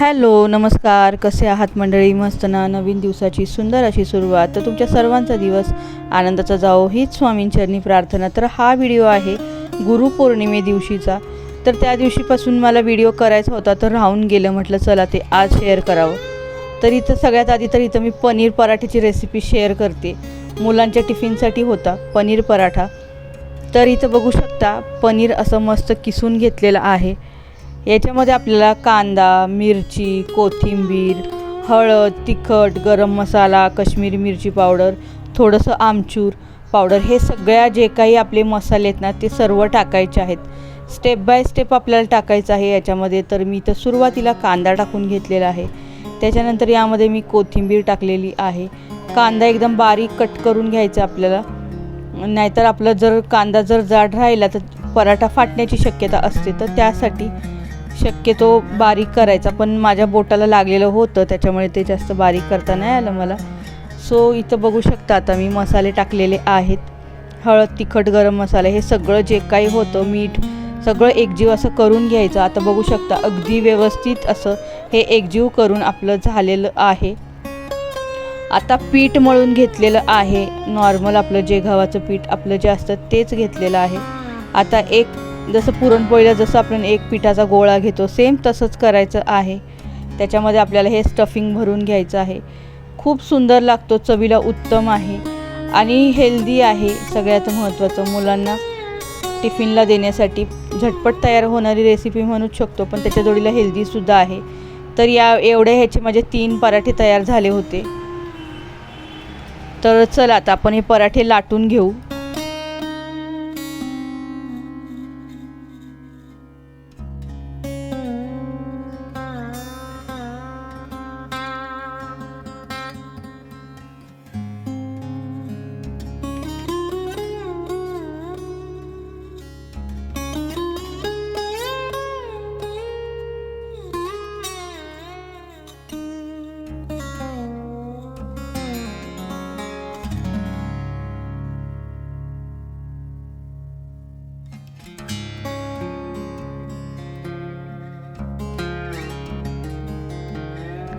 Hello नमस्कार. कसे आहात मंडळी? मस्त ना? नवीन दिवसाची सुंदर अशी सुरुवात. तर तुमच्या सर्वांचा दिवस आनंदाचा जाओ हीच स्वामींचरणी प्रार्थना. तर हा व्हिडिओ आहे गुरुपौर्णिमे दिवशीचा. तर त्या दिवशीपासून मला व्हिडिओ करायचा होता तर राहून गेलं. म्हटलं चला ते आज शेअर करावं. तर इथं सगळ्यात आधी तर इथं मी पनीर पराठ्याची रेसिपी शेअर करते. मुलांच्या टिफिनसाठी होता पनीर पराठा. तर इथं बघू शकता पनीर असं मस्त किसून घेतलेलं आहे. याच्यामध्ये आपल्याला कांदा मिरची कोथिंबीर हळद तिखट गरम मसाला काश्मीरी मिरची पावडर थोडंसं आमचूर पावडर हे सगळ्या जे काही आपले मसाले आहेत ना ते सर्व टाकायचे आहेत. स्टेप बाय स्टेप आपल्याला टाकायचं आहे याच्यामध्ये. तर मी तर सुरुवातीला कांदा टाकून घेतलेला आहे. त्याच्यानंतर यामध्ये मी कोथिंबीर टाकलेली आहे. कांदा एकदम बारीक कट करून घ्यायचा आपल्याला. नाहीतर आपलं जर कांदा जर जाड राहिला तर पराठा फाटण्याची शक्यता असते. तर त्यासाठी शक्यतो बारीक करायचा पण माझ्या बोटाला लागलेलं होतं त्याच्यामुळे ते जास्त बारीक करता नाही आलं मला. सो इथं बघू शकता आता मी मसाले टाकलेले आहेत. हळद तिखट गरम मसाला हे सगळं जे काही होतं मीठ सगळं एकजीव असं करून घ्यायचं. आता बघू शकता अगदी व्यवस्थित असं हे एकजीव करून आपलं झालेलं आहे. आता पीठ मळून घेतलेलं आहे. नॉर्मल आपलं जे गव्हाचं पीठ आपलं जे असतं तेच घेतलेलं आहे. आता एक जसं पुरणपोळीला जसं आपण एक पिठाचा गोळा घेतो सेम तसंच करायचं आहे. त्याच्यामध्ये आपल्याला हे स्टफिंग भरून घ्यायचं आहे. खूप सुंदर लागतो चवीला उत्तम आहे. आणि हेल्दी आहे सगळ्यात महत्त्वाचं मुलांना. टिफिनला देण्यासाठी झटपट तयार होणारी रेसिपी म्हणूच शकतो पण त्याच्या जोडीला हेल्दीसुद्धा आहे. तर या एवढ्या ह्याचे माझे तीन पराठे तयार झाले होते. तर चला आता आपण हे पराठे लाटून घेऊ.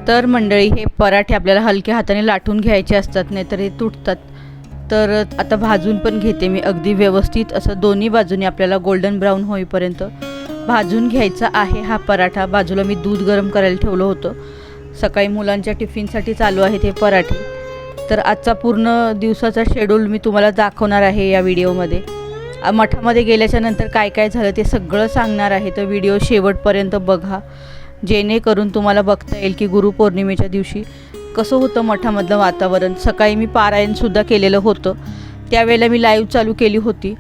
तर मंडळी हे पराठे आपल्याला हलक्या हाताने लाटून घ्यायचे असतात नाहीतर हे तुटतात. तर आता भाजून पण घेते मी अगदी व्यवस्थित असं दोन्ही बाजूने आपल्याला गोल्डन ब्राऊन होईपर्यंत भाजून घ्यायचा आहे हा पराठा. बाजूला मी दूध गरम करायला ठेवलं होतं. सकाळी मुलांच्या टिफिनसाठी चालू आहेत हे पराठे. तर आजचा पूर्ण दिवसाचा शेड्यूल मी तुम्हाला दाखवणार आहे या व्हिडिओमध्ये. मठामध्ये गेल्याच्यानंतर काय काय झालं ते सगळं सांगणार आहे तर व्हिडिओ शेवटपर्यंत बघा. जेणेकरून तुम्हाला बघता येईल की गुरुपौर्णिमेच्या दिवशी कसं होतं मठामधलं वातावरण. सकाळी मी पारायणसुद्धा केलेलं होतं. त्यावेळेला मी लाईव्ह चालू केली होती.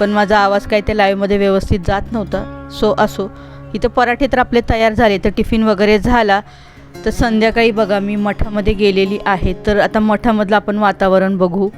पण माझा आवाज काय त्या लाईव्हमध्ये व्यवस्थित जात नव्हता. सो असो. इथं पराठे तर आपले तयार झाले. तर टिफिन वगैरे झाला. तर संध्याकाळी बघा मी मठामध्ये गेलेली आहे. तर आता मठामधलं आपण वातावरण बघू.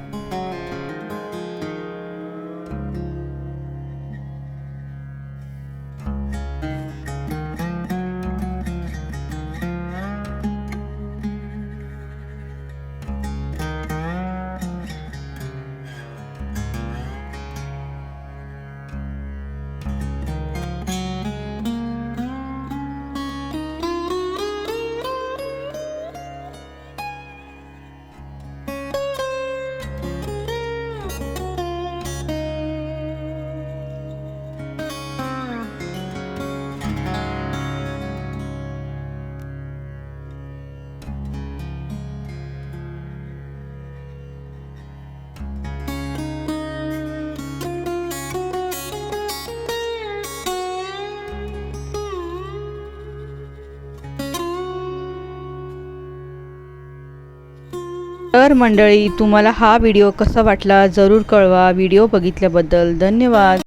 तर मंडळी तुम्हाला हा व्हिडिओ कसा वाटला जरूर कळवा. व्हिडिओ बघितल्याबद्दल धन्यवाद.